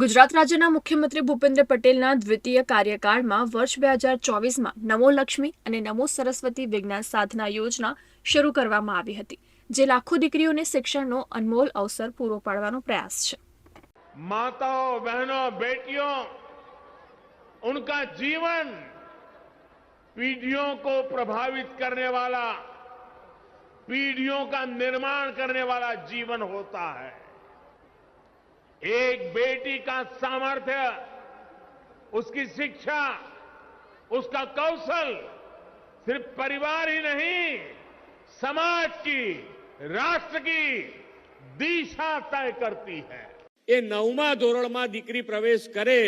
ગુજરાત રાજ્યના મુખ્યમંત્રી ભૂપેન્દ્ર પટેલના દ્વિતીય કાર્યકાળમાં વર્ષ બે હજાર ચોવીસમાં નમો લક્ષ્મી અને નમો સરસ્વતી વિજ્ઞાન સાધના યોજના શરૂ કરવામાં આવી હતી, જે લાખો દીકરીઓને શિક્ષણનો અનમોલ અવસર પૂરો પાડવાનો પ્રયાસ છે. માતાઓ, બહેનો, બેટીઓ, ઉનકા જીવન પીઢીઓ કો પ્રભાવિત કરને વાળા પીઢીઓ કા નિર્માણ કરને વાળા જીવન હોતા હૈ. एक बेटी का सामर्थ्य उसकी शिक्षा उसका कौशल सिर्फ परिवार ही नहीं समाज की राष्ट्र की दिशा तय करती है એ નવમા ધોરણમાં દીકરી પ્રવેશ કરે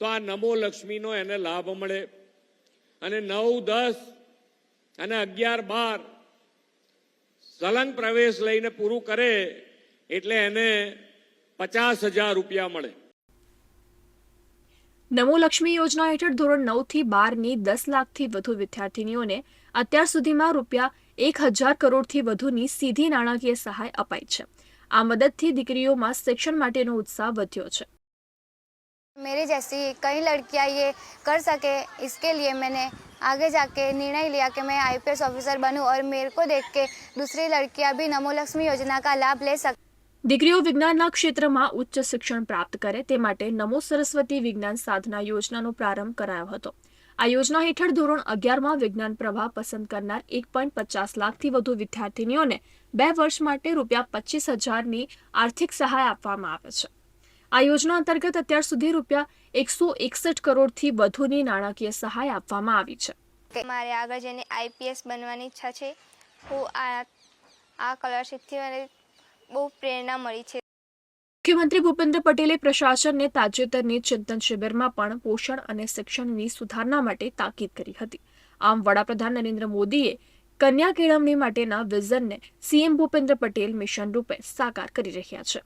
તો આ નમો લક્ષ્મીનો એને લાભ મળે અને નવ દસ અને અગિયાર બાર સલંગ પ્રવેશ લઈને પૂરું કરે એટલે એને પચાસ હજાર રૂપિયા મળે નમો લક્ષ્મી યોજના હેઠળ ધોરણ નવ થી બારની દસ લાખથી વધુ વિદ્યાર્થીનીઓને અત્યાર સુધીમાં રૂપિયા એક હજાર કરોડથી વધુની સીધી નાણાકીય સહાય અપાઈ છે આ મદદથી દીકરીઓમાં શિક્ષણ માટેનો ઉત્સાહ વધ્યો છે मेरे जैसी कई लड़कियां ये कर सके इसके लिए मैंने आगे जाके निर्णय लिया कि मैं आईपीएस ऑफिसर बनूं और मेरे को देख के दूसरी लड़कियां भी नमो लक्ष्मी योजना का लाभ ले सकें દીકરીઓ વિજ્ઞાનના ક્ષેત્રમાં ઉચ્ચ શિક્ષણ પ્રાપ્ત કરે તે માટે નમો સરસ્વતી વિજ્ઞાન સાધના યોજનાનો પ્રારંભ કરાયો હતો. આ યોજના હેઠળ ધોરણ અગિયારમાં વિજ્ઞાન પ્રવાહ પસંદ કરનાર એક પોઈન્ટ પચાસ લાખથી વધુ વિદ્યાર્થીનીઓને બે વર્ષ માટે રૂપિયા પચીસ હજારની આર્થિક સહાય આપવામાં આવે છે. આ યોજના અંતર્ગત અત્યાર સુધી રૂપિયા એકસો એકસઠ કરોડથી વધુની નાણાકીય સહાય આપવામાં આવી છે. મારે આગળ જઈને આઈપીએસ બનવાની ઈચ્છા છે. હું આ આ સ્કોલરશિપથી મને બહુ પ્રેરણા મળી છે. મુખ્યમંત્રી ભૂપેન્દ્ર પટેલે પ્રશાસનને તાજેતરની ચિંતન શિબિરમાં પણ પોષણ અને શિક્ષણની સુધારણા માટે તાકીદ કરી હતી. આમ, વડાપ્રધાન નરેન્દ્ર મોદીએ કન્યા કેળવણી માટેના વિઝનને સીએમ ભૂપેન્દ્ર પટેલ મિશન રૂપે સાકાર કરી રહ્યા છે.